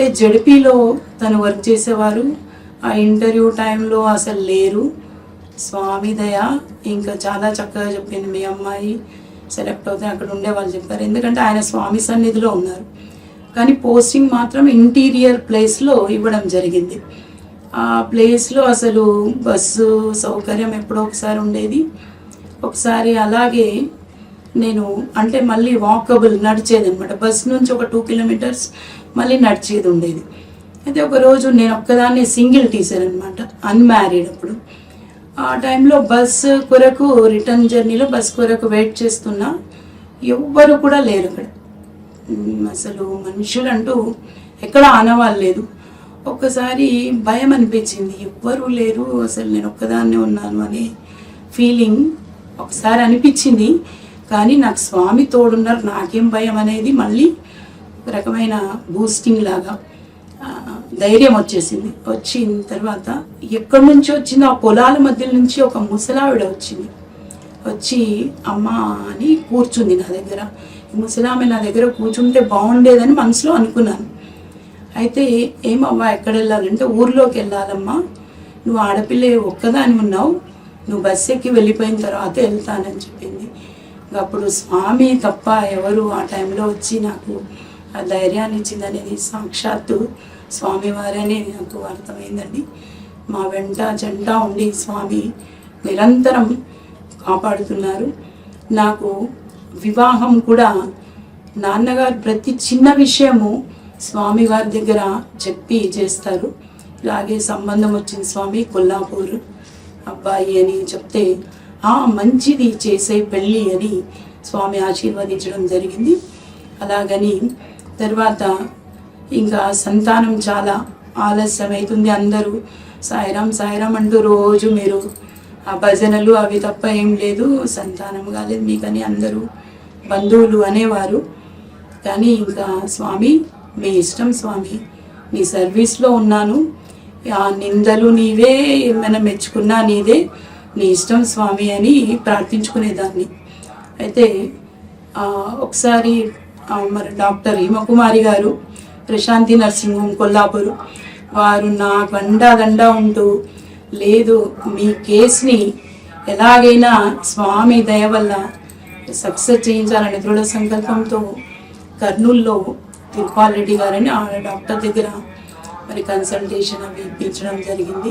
అంటే జడిపిలో తను వర్క్ చేసేవారు. ఆ ఇంటర్వ్యూ టైంలో అసలు లేరు. స్వామి దయ ఇంకా చాలా చక్కగా చెప్పింది మీ అమ్మాయి. సెలెక్ట్ అవుతే అక్కడ ఉండే వాళ్ళు చెప్పారు. ఎందుకంటే ఆయన స్వామి సన్నిధిలో ఉన్నారు. కానీ పోస్టింగ్ మాత్రం ఇంటీరియర్ ప్లేస్లో ఇవ్వడం జరిగింది. ఆ ప్లేస్లో అసలు బస్సు సౌకర్యం ఎప్పుడో ఒకసారి ఉండేది. ఒకసారి అలాగే నేను అంటే మళ్ళీ వాకబుల్ నడిచేది అనమాట బస్ నుంచి ఒక టూ కిలోమీటర్స్ మళ్ళీ నడిచేది ఉండేది. అయితే ఒకరోజు నేను ఒక్కదాన్ని సింగిల్ టీచర్ అనమాట అన్మ్యారీడ్ అప్పుడు. ఆ టైంలో బస్ కొరకు రిటర్న్ జర్నీలో బస్ కొరకు వెయిట్ చేస్తున్నా. ఎవ్వరు కూడా లేరు అక్కడ. అసలు మనుషులంటూ ఎక్కడ ఆనవాళ్ళు లేదు. ఒక్కసారి భయం అనిపించింది ఎవ్వరూ లేరు అసలు నేను ఒక్కదాన్నే ఉన్నాను అనే ఫీలింగ్ ఒకసారి అనిపించింది. కానీ నాకు స్వామి తోడున్నారు నాకేం భయం అనేది మళ్ళీ ఒక రకమైన బూస్టింగ్ లాగా ధైర్యం వచ్చేసింది. వచ్చిన తర్వాత ఎక్కడి నుంచి వచ్చిందో ఆ పొలాల మధ్య నుంచి ఒక ముసలావిడ వచ్చింది. వచ్చి అమ్మ అని కూర్చుంది నా దగ్గర. ముసలామె నా దగ్గర కూర్చుంటే బాగుండేదని మనసులో అనుకున్నాను. అయితే ఏమవ్వా ఎక్కడ వెళ్ళాలంటే ఊర్లోకి వెళ్ళాలమ్మా. నువ్వు ఆడపిల్ల ఒక్కదాని ఉన్నావు. నువ్వు బస్ ఎక్కి వెళ్ళిపోయిన తర్వాత వెళ్తానని చెప్పింది. అప్పుడు స్వామి తప్ప ఎవరు ఆ టైంలో వచ్చి నాకు ఆ ధైర్యాన్ని ఇచ్చిందనేది సాక్షాత్తు స్వామివారనే నాకు అర్థమైందండి. మా వెంట జంట ఉండి స్వామి నిరంతరం కాపాడుతున్నారు. నాకు వివాహం కూడా నాన్నగారు ప్రతి చిన్న విషయము స్వామివారి దగ్గర చెప్పి చేస్తారు. ఇలాగే సంబంధం వచ్చింది స్వామి కొల్లాపూర్ అబ్బాయి అని చెప్తే ఆ మంచిది చేసే పెళ్ళి అని స్వామి ఆశీర్వదించడం జరిగింది. అలాగని తర్వాత ఇంకా సంతానం చాలా ఆలస్యం అవుతుంది అందరూ. సాయిరాం సాయిరాం అంటూ రోజు మీరు ఆ భజనలు అవి తప్ప ఏం లేదు. సంతానం కాలేదు మీకని అందరూ బంధువులు అనేవారు. కానీ ఇంకా స్వామి మీ ఇష్టం స్వామి నీ సర్వీస్లో ఉన్నాను. ఆ నిందలు నీవే ఏమైనా మెచ్చుకున్నా నీదే నీ ఇష్టం స్వామి అని ప్రార్థించుకునేదాన్ని. అయితే ఒకసారి మరి డాక్టర్ హిమకుమారి గారు ప్రశాంతి నర్సింగ్ హోమ్ కొల్లాపూర్. వారు నా గండా ఉంటూ లేదు మీ కేసుని ఎలాగైనా స్వామి దయ వల్ల సక్సెస్ చేయించాలనే దృఢ సంకల్పంతో కర్నూల్లో తిరుపాల్ రెడ్డి గారని ఆ డాక్టర్ దగ్గర మరి కన్సల్టేషన్ అవి ఇప్పించడం జరిగింది.